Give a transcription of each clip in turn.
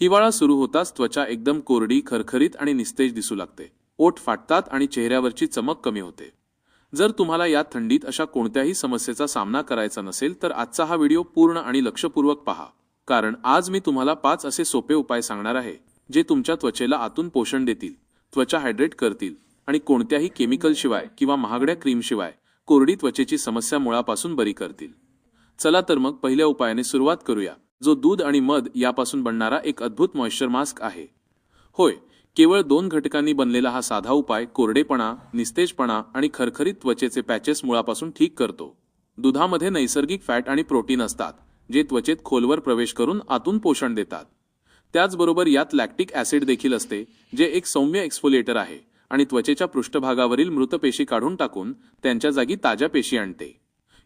हिवाळा सुरू होताच त्वचा एकदम कोरडी खरखरीत आणि निस्तेज दिसू लागते. ओठ फाटतात आणि चेहऱ्यावरची चमक कमी होते. जर तुम्हाला या थंडीत अशा कोणत्याही समस्येचा सामना करायचा नसेल तर आजचा हा व्हिडिओ पूर्ण आणि लक्षपूर्वक पहा. कारण आज मी तुम्हाला पाच असे सोपे उपाय सांगणार आहे जे तुमच्या त्वचेला आतून पोषण देतील त्वचा हायड्रेट करतील आणि कोणत्याही केमिकल शिवाय किंवा महागड्या क्रीमशिवाय कोरडी त्वचेची समस्या मुळापासून बरी करतील. चला तर मग पहिल्या उपायाने सुरुवात करूया. जो दूध आणि मध यापासून बनणारा एक अद्भुत मॉइश्चर मास्क आहे. होय केवळ दोन घटकांनी बनलेला हा साधा उपाय कोरडेपणा निस्तेजपणा आणि खरखरीत त्वचेचे पॅचेस मुळापासून ठीक करतो. दुधामध्ये नैसर्गिक फॅट आणि प्रोटीन असतात जे त्वचेत खोलवर प्रवेश करून आतून पोषण देतात. त्याचबरोबर यात लॅक्टिक ॲसिड देखील असते जे एक सौम्य एक्सफोलिएटर आहे आणि त्वचेच्या पृष्ठभागावरील मृत पेशी काढून टाकून त्यांच्या जागी ताज्या पेशी आणते.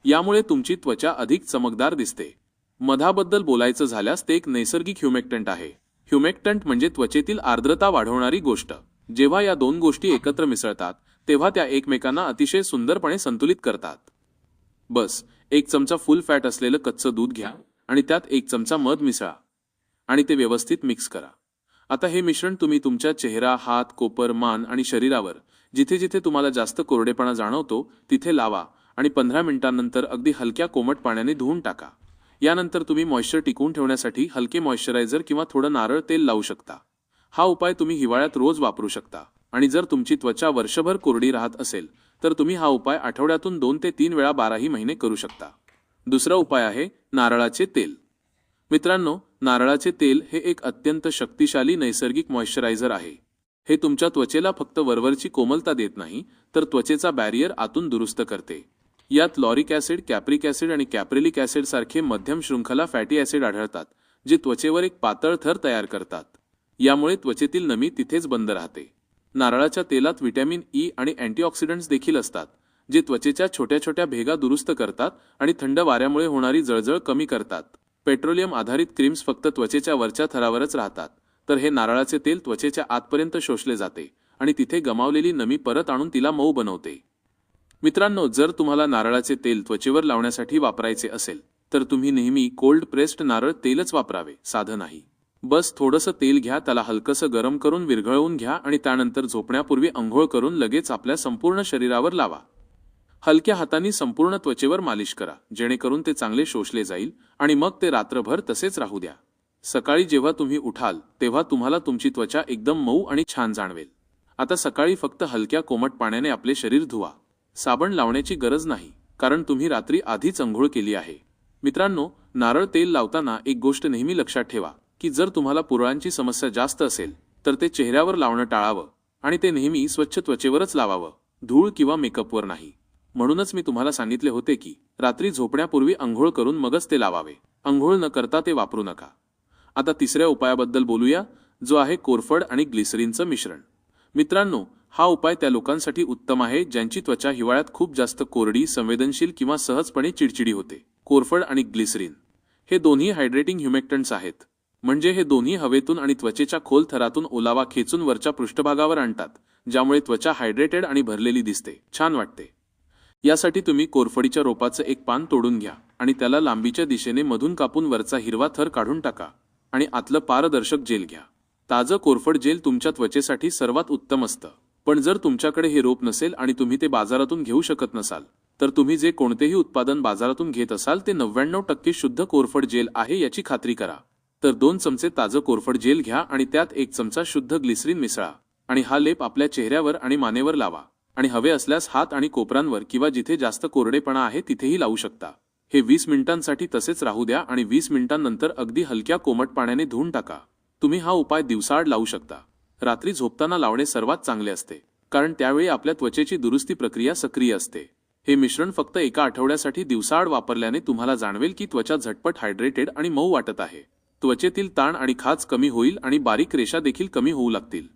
यामुळे तुमची त्वचा अधिक चमकदार दिसते. मधाबद्दल बोलायचं झाल्यास ते एक नैसर्गिक ह्युमेक्टंट आहे. ह्युमेक्टंट म्हणजे त्वचेतील आर्द्रता वाढवणारी गोष्ट. जेव्हा या दोन गोष्टी एकत्र मिसळतात तेव्हा त्या एकमेकांना अतिशय सुंदरपणे संतुलित करतात. बस एक चमचा फुल फॅट असलेलं कच्चं दूध घ्या आणि त्यात एक चमचा मध मिसळा आणि ते व्यवस्थित मिक्स करा. आता हे मिश्रण तुम्ही तुमच्या चेहरा हात कोपर मान आणि शरीरावर जिथे जिथे तुम्हाला जास्त कोरडेपणा जाणवतो तिथे लावा आणि पंधरा मिनिटांनंतर अगदी हलक्या कोमट पाण्याने धुवून टाका. यानंतर तुम्ही मॉइश्चर टिकवून ठेवण्यासाठी हलके मॉइश्चरायझर किंवा थोडं नारळ तेल लावू शकता. हा उपाय तुम्ही हिवाळ्यात रोज वापरू शकता. आणि जर तुमची त्वचा वर्षभर कोरडी राहत असेल तर तुम्ही हा उपाय आठवड्यातून दोन ते तीन वेळा बाराही महिने करू शकता. दुसरा उपाय आहे नारळाचे तेल. मित्रांनो नारळाचे तेल हे एक अत्यंत शक्तिशाली नैसर्गिक मॉइश्चरायझर आहे. हे तुमच्या त्वचेला फक्त वरवरची कोमलता देत नाही तर त्वचेचा बॅरियर आतून दुरुस्त करते. यात लॉरिक ॲसिड कॅप्रिक ॲसिड आणि कॅप्रिलिक ॲसिड सारखे मध्यम शृंखला फॅटी ॲसिड आढळतात जे त्वचेवर एक पातळ थर तयार करतात. यामुळे त्वचेतील नमी तिथेच बंद राहते. नारळाच्या तेलात व्हिटॅमिन ई आणि अँटीऑक्सिडंट्स देखील असतात जे त्वचेच्या छोट्या छोट्या भेगा दुरुस्त करतात आणि थंड वाऱ्यामुळे होणारी जळजळ कमी करतात. पेट्रोलियम आधारित क्रीम्स फक्त त्वचेच्या वरच्या थरावरच राहतात तर हे नारळाचे तेल त्वचेच्या आतपर्यंत शोषले जाते आणि तिथे गमावलेली नमी परत आणून तिला मऊ बनवते. मित्रांनो जर तुम्हाला नारळाचे तेल त्वचेवर लावण्यासाठी वापरायचे असेल तर तुम्ही नेहमी कोल्ड प्रेस्ड नारळ तेलच वापरावे साधं नाही. बस थोडंसं तेल घ्या त्याला हलकंसं गरम करून विरघळवून घ्या आणि त्यानंतर झोपण्यापूर्वी अंघोळ करून लगेच आपल्या संपूर्ण शरीरावर लावा. हलक्या हातांनी संपूर्ण त्वचेवर मालिश करा जेणेकरून ते चांगले शोषले जाईल आणि मग ते रात्रभर तसेच राहू द्या. सकाळी जेव्हा तुम्ही उठाल तेव्हा तुम्हाला तुमची त्वचा एकदम मऊ आणि छान जाणवेल. आता सकाळी फक्त हलक्या कोमट पाण्याने आपले शरीर धुवा. साबण लावण्याची गरज नाही कारण तुम्ही रात्री आधीच अंघोळ केली आहे. मित्रांनो नारळ तेल लावताना एक गोष्ट नेहमी लक्षात ठेवा की जर तुम्हाला पुरळांची समस्या जास्त असेल तर ते चेहऱ्यावर लावणं टाळावं आणि ते नेहमी स्वच्छ त्वचेवरच लावावं धूळ किंवा मेकअपवर नाही. म्हणूनच मी तुम्हाला सांगितले होते की रात्री झोपण्यापूर्वी अंघोळ करून मगच ते लावावे. अंघोळ न करता ते वापरू नका. आता तिसऱ्या उपायाबद्दल बोलूया जो आहे कोरफड आणि ग्लिसरीनचं मिश्रण. मित्रांनो हा उपाय त्या लोकांसाठी उत्तम आहे ज्यांची त्वचा हिवाळ्यात खूप जास्त कोरडी संवेदनशील किंवा सहजपणे चिडचिडी होते. कोरफड आणि ग्लिसरीन. हे दोन्ही हायड्रेटिंग ह्युमेक्टंट्स आहेत. म्हणजे हे दोन्ही हवेतून आणि त्वचेच्या खोल थरातून ओलावा खेचून वरच्या पृष्ठभागावर आणतात ज्यामुळे त्वचा हायड्रेटेड आणि भरलेली दिसते. छान वाटते. यासाठी तुम्ही कोरफडीच्या रोपाचं एक पान तोडून घ्या आणि त्याला लांबीच्या दिशेने मधून कापून वरचा हिरवा थर काढून टाका आणि आतलं पारदर्शक जेल घ्या. ताजं कोरफड जेल तुमच्या त्वचेसाठी सर्वात उत्तम असतं. पण जर तुमच्याकडे हे रोप नसेल आणि तुम्ही ते बाजारातून घेऊ शकत नसाल तर तुम्ही जे कोणतेही उत्पादन बाजारातून घेत असाल ते नव्याण्णव टक्के शुद्ध कोरफड जेल आहे याची खात्री करा. तर दोन चमचे ताजं कोरफड जेल घ्या आणि त्यात एक चमचा शुद्ध ग्लिसरीन मिसळा आणि हा लेप आपल्या चेहऱ्यावर आणि मानेवर लावा आणि हवे असल्यास हात आणि कोपरांवर किंवा जिथे जास्त कोरडेपणा आहे तिथेही लावू शकता. हे वीस मिनिटांसाठी तसेच राहू द्या आणि वीस मिनिटांनंतर अगदी हलक्या कोमट पाण्याने धुवून टाका. तुम्ही हा उपाय दिवसाआड लावू शकता. रात्री झोपताना लावणे सर्वात चांगले असते कारण त्यावेळी आपल्या त्वचेची दुरुस्ती प्रक्रिया सक्रिय असते. हे मिश्रण फक्त एका आठवड्यासाठी दिवसाआड वापरल्याने तुम्हाला जाणवेल की त्वचा झटपट हायड्रेटेड आणि मऊ वाटत आहे. त्वचेतील ताण आणि खाज कमी होईल आणि बारीक रेषा देखील कमी होऊ लागतील.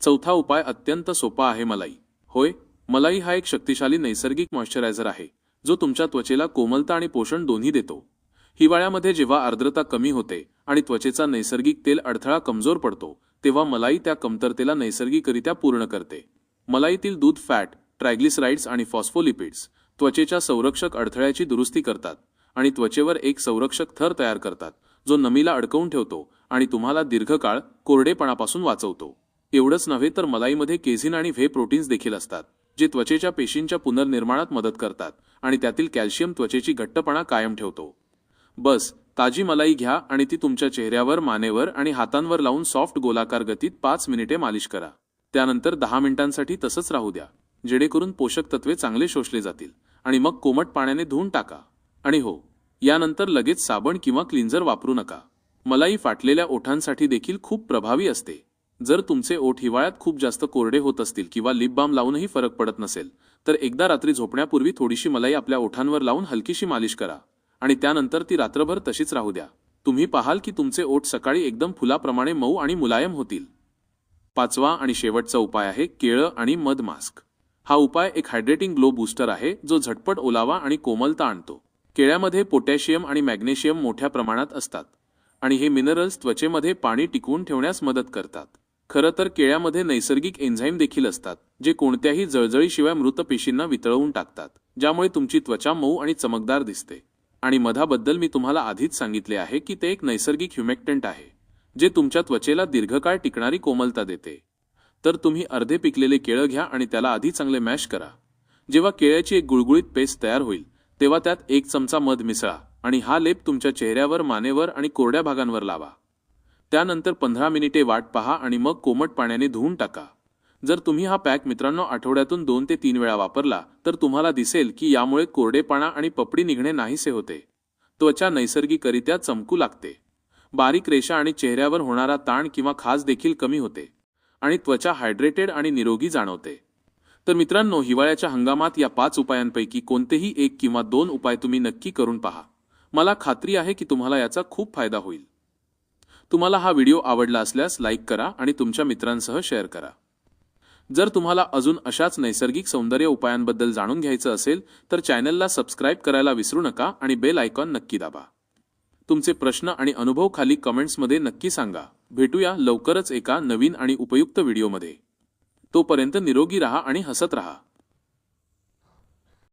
चौथा उपाय अत्यंत सोपा आहे मलाई. होय मलाई हा एक शक्तिशाली नैसर्गिक मॉइश्चरायझर आहे जो तुमच्या त्वचेला कोमलता आणि पोषण दोन्ही देतो. हिवाळ्यामध्ये जेव्हा आर्द्रता कमी होते आणि त्वचेचा नैसर्गिक तेल अडथळा कमजोर पडतो तेव्हा मलाई त्या कमतरतेला नैसर्गिकरित्या पूर्ण करते. मलाईतील दूध फॅट ट्रायग्लिसराइड्स आणि फॉस्फोलिपिड्स त्वचेच्या संरक्षक अडथळ्याची दुरुस्ती करतात आणि त्वचेवर एक संरक्षक थर तयार करतात जो नमीला अडकवून ठेवतो आणि तुम्हाला दीर्घकाळ कोरडेपणापासून वाचवतो. एवढंच नव्हे तर मलाईमध्ये केझिन आणि व्हे प्रोटीन्स देखील असतात जे त्वचेच्या पेशींच्या पुनर्निर्माणात मदत करतात आणि त्यातील कॅल्शियम त्वचेची घट्टपणा कायम ठेवतो. बस ताजी मलाई घ्या आणि ती तुमच्या चेहऱ्यावर मानेवर आणि हातांवर लावून सॉफ्ट गोलाकार गतीत पाच मिनिटे मालिश करा. त्यानंतर दहा मिनिटांसाठी तसंच राहू द्या जेणेकरून पोषक तत्वे चांगले शोषले जातील आणि मग कोमट पाण्याने धुवून टाका. आणि हो यानंतर लगेच साबण किंवा क्लिन्झर वापरू नका. मलाई फाटलेल्या ओठांसाठी देखील खूप प्रभावी असते. जर तुमचे ओठ हिवाळ्यात खूप जास्त कोरडे होत असतील किंवा लिप बाम लावूनही फरक पडत नसेल तर एकदा रात्री झोपण्यापूर्वी थोडीशी मलाई आपल्या ओठांवर लावून हलकीशी मालिश करा. आणि त्यानंतर ती रात्रभर तशीच राहू द्या. तुम्ही पाहाल की तुमचे ओठ सकाळी एकदम फुलाप्रमाणे मऊ आणि मुलायम होतील. पाचवा आणि शेवटचा उपाय आहे केळं आणि मध मास्क. हा उपाय एक हायड्रेटिंग ग्लो बूस्टर आहे जो झटपट ओलावा आणि कोमलता आणतो. केळ्यामध्ये पोटॅशियम आणि मॅग्नेशियम मोठ्या प्रमाणात असतात आणि हे मिनरल्स त्वचेमध्ये पाणी टिकवून ठेवण्यास मदत करतात. खरं तर केळ्यामध्ये नैसर्गिक एन्झाईम देखील असतात जे कोणत्याही जळजळीशिवाय मृत पेशींना वितळवून टाकतात ज्यामुळे तुमची त्वचा मऊ आणि चमकदार दिसते. आणि मधाबद्दल मी तुम्हाला आधीच सांगितले आहे की ते एक नैसर्गिक ह्युमेक्टंट आहे जे तुमच्या त्वचेला दीर्घकाळ टिकणारी कोमलता देते. तर तुम्ही अर्धे पिकलेले केळं घ्या आणि त्याला आधी चांगले मॅश करा. जेव्हा केळ्याची एक गुळगुळीत पेस्ट तयार होईल तेव्हा त्यात एक चमचा मध मिसळा आणि हा लेप तुमच्या चेहऱ्यावर मानेवर आणि कोरड्या भागांवर लावा. त्यानंतर पंधरा मिनिटे वाट पहा आणि मग कोमट पाण्याने धुवून टाका. जर तुम्ही हा पॅक मित्रांनो आठवड्यातून दोन ते तीन वेळा वापरला तर तुम्हाला दिसेल की यामुळे कोरडेपणा आणि पपडी निघणे नाहीसे होते. त्वचा नैसर्गिकरित्या चमकू लागते. बारीक रेषा आणि चेहऱ्यावर होणारा ताण किंवा खाज देखील कमी होते आणि त्वचा हायड्रेटेड आणि निरोगी जाणवते. तर मित्रांनो हिवाळ्याच्या हंगामात या पाच उपायांपैकी कोणतेही एक किंवा दोन उपाय तुम्ही नक्की करून पहा. मला खात्री आहे की तुम्हाला याचा खूप फायदा होईल. तुम्हाला हा व्हिडिओ आवडला असल्यास लाईक करा आणि तुमच्या मित्रांसह शेअर करा. जर तुम्हाला अजून अशाच नैसर्गिक सौंदर्य उपायांबद्दल जाणून घ्यायचं असेल तर चॅनलला सबस्क्राईब करायला विसरू नका आणि बेल आयकॉन नक्की दाबा. तुमचे प्रश्न आणि अनुभव खाली कमेंट्समध्ये नक्की सांगा. भेटूया लवकरच एका नवीन आणि उपयुक्त व्हिडिओमध्ये. तोपर्यंत निरोगी राहा आणि हसत राहा.